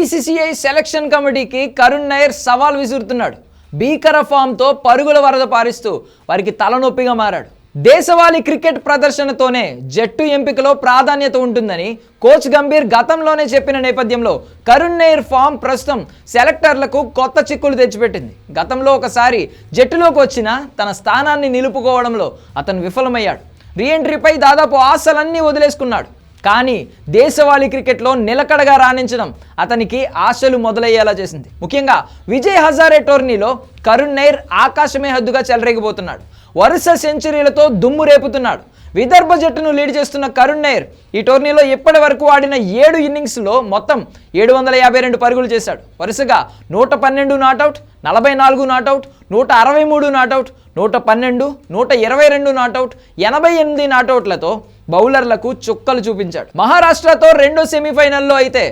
BCCI selection కమిటీకి కరుణ్ నాయర్ సవాల్ విసురుతున్నాడు. భీకర ఫామ్తో పరుగుల వరద పారిస్తూ వారికి తలనొప్పిగా మారాడు. దేశవాళీ క్రికెట్ ప్రదర్శనతోనే జట్టు ఎంపికలో ప్రాధాన్యత ఉంటుందని కోచ్ గంభీర్ గతంలోనే చెప్పిన నేపథ్యంలో కరుణ్ నైర్ ఫామ్ ప్రస్తుతం సెలెక్టర్లకు కొత్త చిక్కులు తెచ్చిపెట్టింది. గతంలో ఒకసారి జట్టులోకి వచ్చిన తన స్థానాన్ని నిలుపుకోవడంలో అతను విఫలమయ్యాడు. రీఎంట్రీపై దాదాపు ఆశలన్నీ వదిలేసుకున్నాడు. కానీ దేశవాళీ క్రికెట్లో నిలకడగా రాణించడం అతనికి ఆశలు మొదలయ్యేలా చేసింది. ముఖ్యంగా విజయ్ హజారే టోర్నీలో కరుణ్ నైర్ ఆకాశమే హద్దుగా చెలరేగిపోతున్నాడు. వరుస సెంచరీలతో దుమ్ము రేపుతున్నాడు. విదర్భ జట్టును లీడ్ చేస్తున్న కరుణ్ నైర్ ఈ టోర్నీలో ఇప్పటి వరకు ఆడిన ఏడు ఇన్నింగ్స్లో మొత్తం ఏడు వందల యాభై రెండు పరుగులు చేశాడు. వరుసగా నూట పన్నెండు నాటౌట్ నలభై నాలుగు నాటౌట్ నూట అరవై మూడు నాటౌట్ నూట పన్నెండు నూట ఇరవై రెండు నాటౌట్ ఎనభై ఎనిమిది నాటౌట్లతో బౌలర్లకు చుక్కలు చూపించాడు. మహారాష్ట్రతో రెండో సెమీఫైనల్లో అయితే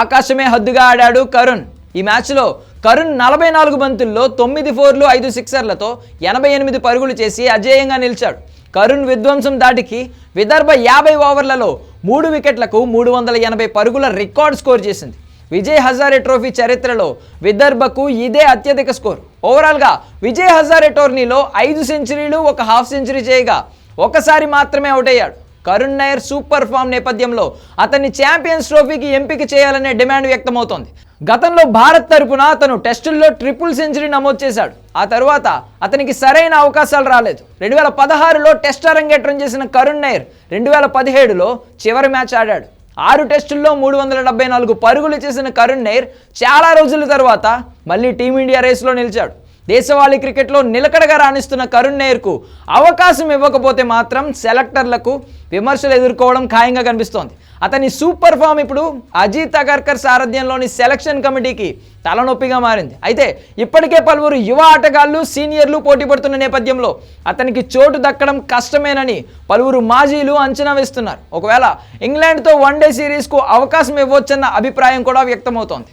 ఆకాశమే హద్దుగా ఆడాడు కరుణ్. ఈ మ్యాచ్లో కరుణ్ నలభై నాలుగు బంతుల్లో తొమ్మిది ఫోర్లు ఐదు సిక్సర్లతో ఎనభై ఎనిమిది పరుగులు చేసి అజేయంగా నిలిచాడు. కరుణ్ విధ్వంసం దాటికి విదర్భ యాభై ఓవర్లలో మూడు వికెట్లకు మూడు వందల ఎనభై పరుగుల రికార్డ్ స్కోర్ చేసింది. విజయ్ హజారే ట్రోఫీ చరిత్రలో విదర్భకు ఇదే అత్యధిక స్కోర్. ఓవరాల్గా విజయ్ హజారే టోర్నీలో ఐదు సెంచరీలు ఒక హాఫ్ సెంచరీ చేయగా ఒకసారి మాత్రమే అవుట్ అయ్యాడు. కరుణ్ నాయర్ సూపర్ ఫామ్ నేపథ్యంలో అతన్ని ఛాంపియన్స్ ట్రోఫీకి ఎంపిక చేయాలనే డిమాండ్ వ్యక్తమవుతోంది. గతంలో భారత్ తరపున అతను టెస్టుల్లో ట్రిపుల్ సెంచరీ నమోదు చేశాడు. ఆ తర్వాత అతనికి సరైన అవకాశాలు రాలేదు. రెండు వేల పదహారులో టెస్ట్ అరంగేట్రం చేసిన కరుణ్ నాయర్ రెండు వేల పదిహేడులో చివరి మ్యాచ్ ఆడాడు. ఆరు టెస్టుల్లో మూడు వందల డెబ్బై నాలుగు పరుగులు చేసిన కరుణ్ నైర్ చాలా రోజుల తర్వాత మళ్ళీ టీమిండియా రేసులో నిలిచాడు. దేశవాళీ క్రికెట్లో నిలకడగా రాణిస్తున్న కరుణ్ నేర్కు అవకాశం ఇవ్వకపోతే మాత్రం సెలెక్టర్లకు విమర్శలు ఎదుర్కోవడం ఖాయంగా కనిపిస్తోంది. అతని సూపర్ ఫామ్ ఇప్పుడు అజిత్ అగర్కర్ సారథ్యంలోని సెలక్షన్ కమిటీకి తలనొప్పిగా మారింది. అయితే ఇప్పటికే పలువురు యువ ఆటగాళ్ళు సీనియర్లు పోటీ పడుతున్న నేపథ్యంలో అతనికి చోటు దక్కడం కష్టమేనని పలువురు మాజీలు అంచనా వేస్తున్నారు. ఒకవేళ ఇంగ్లాండ్తో వన్డే సిరీస్కు అవకాశం ఇవ్వచ్చన్న అభిప్రాయం కూడా వ్యక్తమవుతోంది.